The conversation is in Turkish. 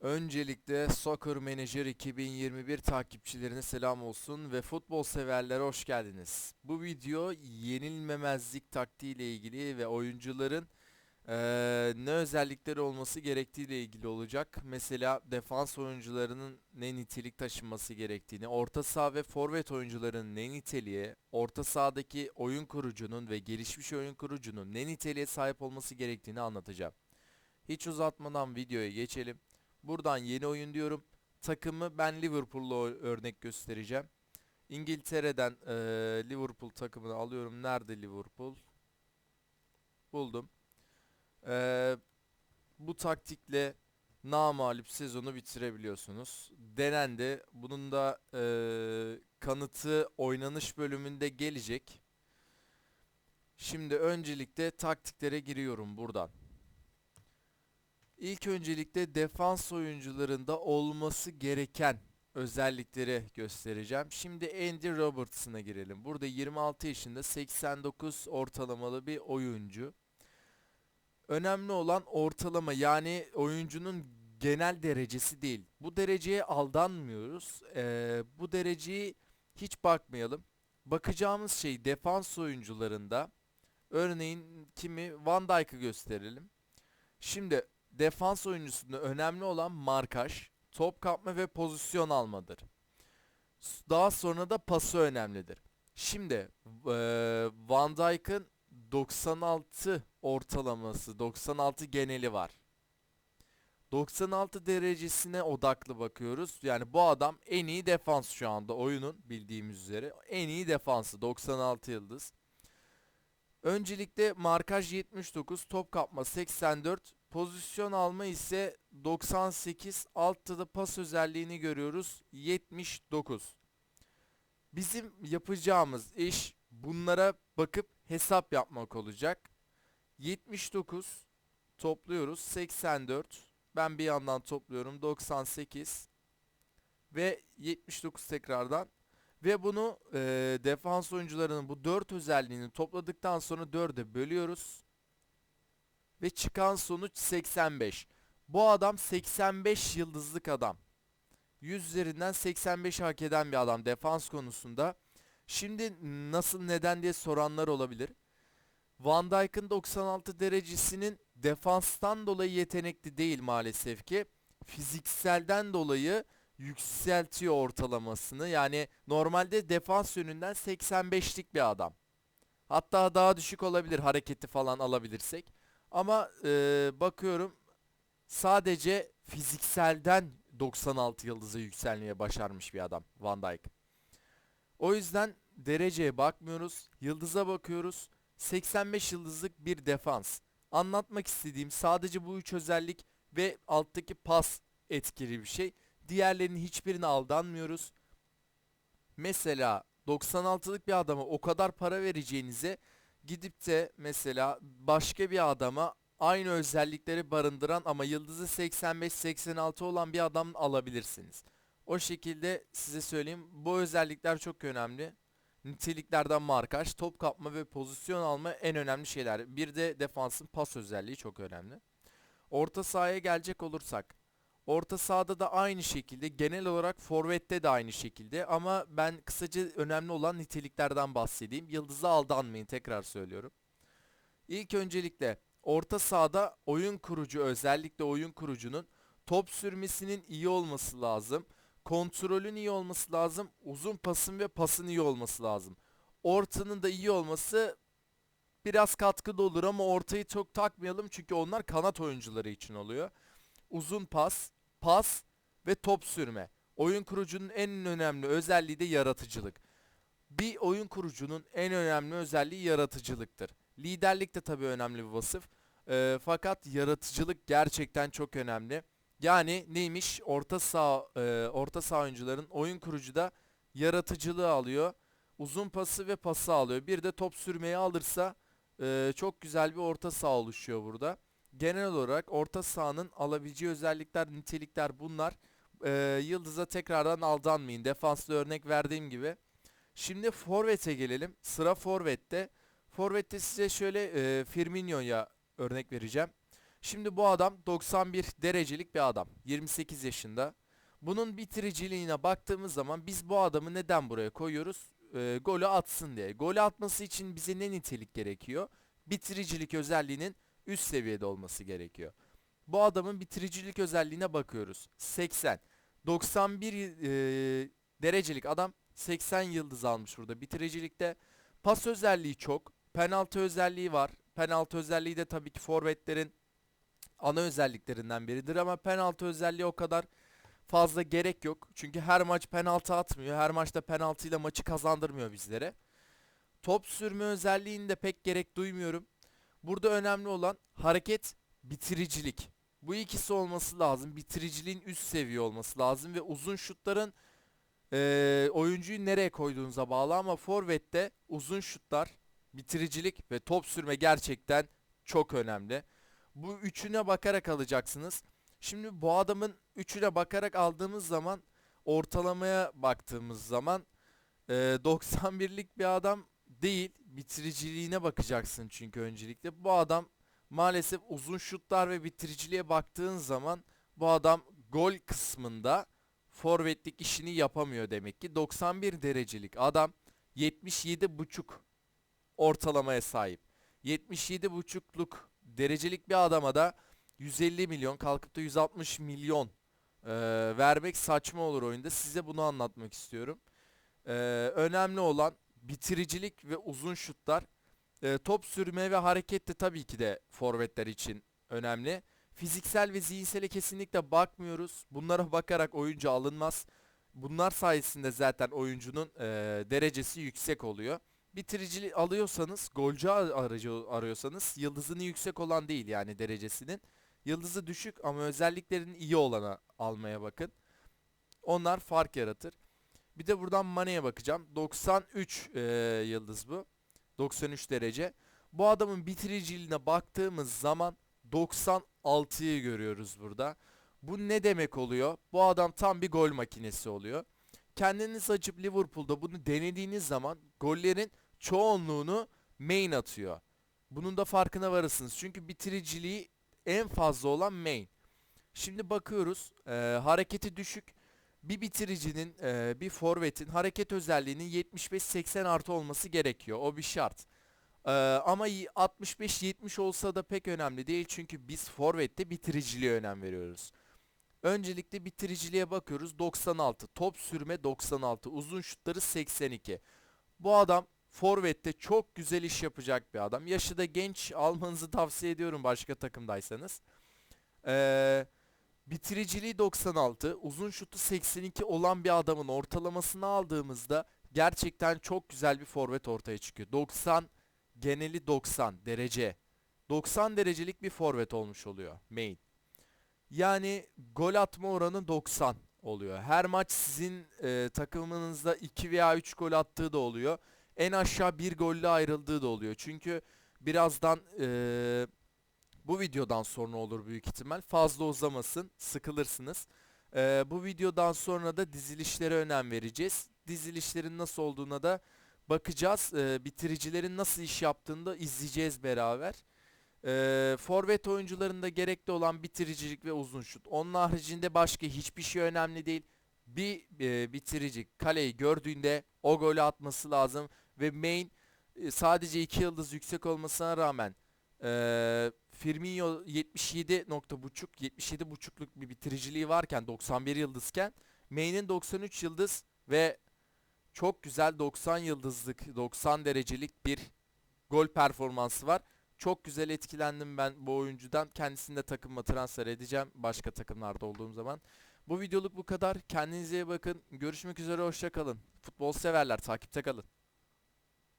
Öncelikle Soccer Manager 2021 takipçilerine selam olsun ve futbol severlere hoş geldiniz. Bu video yenilmemezlik taktiği ile ilgili ve oyuncuların eee, ne özellikleri olması gerektiği ile ilgili olacak. Mesela defans oyuncularının ne nitelik taşınması gerektiğini, orta saha ve forvet oyuncularının ne niteliğe, orta sahadaki oyun kurucunun ve gelişmiş oyun kurucunun ne niteliğe sahip olması gerektiğini anlatacağım. Hiç uzatmadan videoya geçelim. Buradan yeni oyun diyorum. Takımı ben Liverpool'la örnek göstereceğim. İngiltere'den eee, Liverpool takımını alıyorum. Nerede Liverpool? Buldum. Eee, bu taktikle namağlup sezonu bitirebiliyorsunuz. Denendi. Bunun da eee, kanıtı oynanış bölümünde gelecek. Şimdi öncelikle taktiklere giriyorum buradan. İlk öncelikle defans oyuncularında olması gereken özellikleri göstereceğim. Şimdi Andy Robertson'a girelim. Burada 26 yaşında 89 ortalamalı bir oyuncu. Önemli olan ortalama yani oyuncunun genel derecesi değil. Bu dereceye aldanmıyoruz. Ee, bu dereceyi hiç bakmayalım. Bakacağımız şey defans oyuncularında örneğin kimi Van Dijk'ı gösterelim. Şimdi defans oyuncusunda önemli olan markaj, top kapma ve pozisyon almadır. Daha sonra da pası önemlidir. Şimdi eee, Van Dijk'ın 96 ortalaması, 96 geneli var. 96 derecesine odaklı bakıyoruz. Yani bu adam en iyi defans şu anda oyunun bildiğimiz üzere. En iyi defansı 96 yıldız. Öncelikle markaj 79, top kapma 84, pozisyon alma ise 98, altta da pas özelliğini görüyoruz 79. Bizim yapacağımız iş bunlara bakıp hesap yapmak olacak. 79 topluyoruz 84. Ben bir yandan topluyorum 98 ve 79 tekrardan ve bunu eee, defans oyuncularının bu 4 özelliğini topladıktan sonra 4'e bölüyoruz. Ve çıkan sonuç 85. Bu adam 85 yıldızlık adam. 100 üzerinden 85 hak eden bir adam defans konusunda. Şimdi nasıl neden diye soranlar olabilir. Van Dijk'ın 96 derecesinin defanstan dolayı yetenekli değil maalesef ki. Fizikselden dolayı yükseltiyor ortalamasını. Yani normalde defans yönünden 85'lik bir adam. Hatta daha düşük olabilir hareketi falan alabilirsek. Ama e, bakıyorum sadece fizikselden 96 yıldıza yükselmeye başarmış bir adam Van Dijk. O yüzden dereceye bakmıyoruz, yıldıza bakıyoruz. 85 yıldızlık bir defans. Anlatmak istediğim sadece bu üç özellik ve alttaki pas etkili bir şey. Diğerlerinin hiçbirine aldanmıyoruz. Mesela 96'lık bir adama o kadar para vereceğinize gidip de mesela başka bir adama aynı özellikleri barındıran ama yıldızı 85-86 olan bir adam alabilirsiniz. O şekilde size söyleyeyim bu özellikler çok önemli. Niteliklerden markaj, top kapma ve pozisyon alma en önemli şeyler. Bir de defansın pas özelliği çok önemli. Orta sahaya gelecek olursak. Orta sahada da aynı şekilde genel olarak forvette de aynı şekilde ama ben kısaca önemli olan niteliklerden bahsedeyim. Yıldız'a aldanmayın tekrar söylüyorum. İlk öncelikle orta sahada oyun kurucu özellikle oyun kurucunun top sürmesinin iyi olması lazım. Kontrolün iyi olması lazım. Uzun pasın ve pasın iyi olması lazım. Ortanın da iyi olması biraz katkıda olur ama ortayı çok takmayalım çünkü onlar kanat oyuncuları için oluyor. Uzun pas, pas ve top sürme. Oyun kurucunun en önemli özelliği de yaratıcılık. Bir oyun kurucunun en önemli özelliği yaratıcılıktır. Liderlik de tabii önemli bir vasıf. Ee, fakat yaratıcılık gerçekten çok önemli. Yani neymiş? Orta saha e, orta saha oyuncuların oyun kurucu da yaratıcılığı alıyor. Uzun pası ve pası alıyor. Bir de top sürmeyi alırsa e, çok güzel bir orta saha oluşuyor burada. Genel olarak orta sahanın alabileceği özellikler, nitelikler bunlar. E, Yıldız'a tekrardan aldanmayın. Defanslı örnek verdiğim gibi. Şimdi forvete gelelim. Sıra forvette. Forvette size şöyle e, Firmino'ya örnek vereceğim. Şimdi bu adam 91 derecelik bir adam. 28 yaşında. Bunun bitiriciliğine baktığımız zaman biz bu adamı neden buraya koyuyoruz? Ee, golü atsın diye. Golü atması için bize ne nitelik gerekiyor? Bitiricilik özelliğinin üst seviyede olması gerekiyor. Bu adamın bitiricilik özelliğine bakıyoruz. 80. 91 e, derecelik adam 80 yıldız almış burada bitiricilikte. Pas özelliği çok. Penaltı özelliği var. Penaltı özelliği de tabii ki forvetlerin ana özelliklerinden biridir ama penaltı özelliği o kadar fazla gerek yok. Çünkü her maç penaltı atmıyor. Her maçta penaltıyla maçı kazandırmıyor bizlere. Top sürme özelliğinde pek gerek duymuyorum. Burada önemli olan hareket, bitiricilik. Bu ikisi olması lazım. Bitiriciliğin üst seviye olması lazım ve uzun şutların eee, oyuncuyu nereye koyduğunuza bağlı ama forvette uzun şutlar, bitiricilik ve top sürme gerçekten çok önemli. Bu üçüne bakarak alacaksınız. Şimdi bu adamın üçüne bakarak aldığımız zaman ortalamaya baktığımız zaman eee 91'lik bir adam değil. Bitiriciliğine bakacaksın çünkü öncelikle. Bu adam maalesef uzun şutlar ve bitiriciliğe baktığın zaman bu adam gol kısmında forvetlik işini yapamıyor demek ki. 91 derecelik adam 77,5 ortalamaya sahip. 77,5'luk derecelik bir adama da 150 milyon kalkıp da 160 milyon eee, vermek saçma olur oyunda. Size bunu anlatmak istiyorum. Eee, önemli olan bitiricilik ve uzun şutlar. Eee, top sürme ve hareket de tabii ki de forvetler için önemli. Fiziksel ve zihinsele kesinlikle bakmıyoruz. Bunlara bakarak oyuncu alınmaz. Bunlar sayesinde zaten oyuncunun eee, derecesi yüksek oluyor. Bitiricilik alıyorsanız, golcü ar- aracı arıyorsanız yıldızını yüksek olan değil yani derecesinin. Yıldızı düşük ama özelliklerinin iyi olana almaya bakın. Onlar fark yaratır. Bir de buradan Mane'ye bakacağım. 93 eee, yıldız bu. 93 derece. Bu adamın bitiriciliğine baktığımız zaman 96'yı görüyoruz burada. Bu ne demek oluyor? Bu adam tam bir gol makinesi oluyor. Kendiniz açıp Liverpool'da bunu denediğiniz zaman gollerin çoğunluğunu main atıyor. Bunun da farkına varırsınız. Çünkü bitiriciliği en fazla olan main. Şimdi bakıyoruz. eee, hareketi düşük. Bir bitiricinin, eee, bir forvetin hareket özelliğinin 75-80 artı olması gerekiyor. O bir şart. Eee, ama y- 65-70 olsa da pek önemli değil. Çünkü biz forvette bitiriciliğe önem veriyoruz. Öncelikle bitiriciliğe bakıyoruz. 96. Top sürme 96. Uzun şutları 82. Bu adam forvette çok güzel iş yapacak bir adam. Yaşı da genç almanızı tavsiye ediyorum başka takımdaysanız. Eee bitiriciliği 96, uzun şutu 82 olan bir adamın ortalamasını aldığımızda gerçekten çok güzel bir forvet ortaya çıkıyor. 90 geneli 90 derece. 90 derecelik bir forvet olmuş oluyor main. Yani gol atma oranı 90 oluyor. Her maç sizin e, takımınızda 2 veya 3 gol attığı da oluyor. En aşağı bir golle ayrıldığı da oluyor. Çünkü birazdan e, bu videodan sonra olur büyük ihtimal. Fazla uzamasın, sıkılırsınız. E, bu videodan sonra da dizilişlere önem vereceğiz. Dizilişlerin nasıl olduğuna da bakacağız. E, bitiricilerin nasıl iş yaptığını da izleyeceğiz beraber. Eee forvet oyuncularında gerekli olan bitiricilik ve uzun şut. Onun haricinde başka hiçbir şey önemli değil. Bir eee, bitirici kaleyi gördüğünde o golü atması lazım ve main e, sadece 2 yıldız yüksek olmasına rağmen eee Firmino 77 nokta buçuk 77 buçukluk bir bitiriciliği varken 91 yıldızken main'in 93 yıldız ve çok güzel 90 yıldızlık 90 derecelik bir gol performansı var. Çok güzel etkilendim ben bu oyuncudan. Kendisini de takıma transfer edeceğim başka takımlarda olduğum zaman. Bu videoluk bu kadar. Kendinize iyi bakın. Görüşmek üzere hoşça kalın. Futbol severler takipte kalın.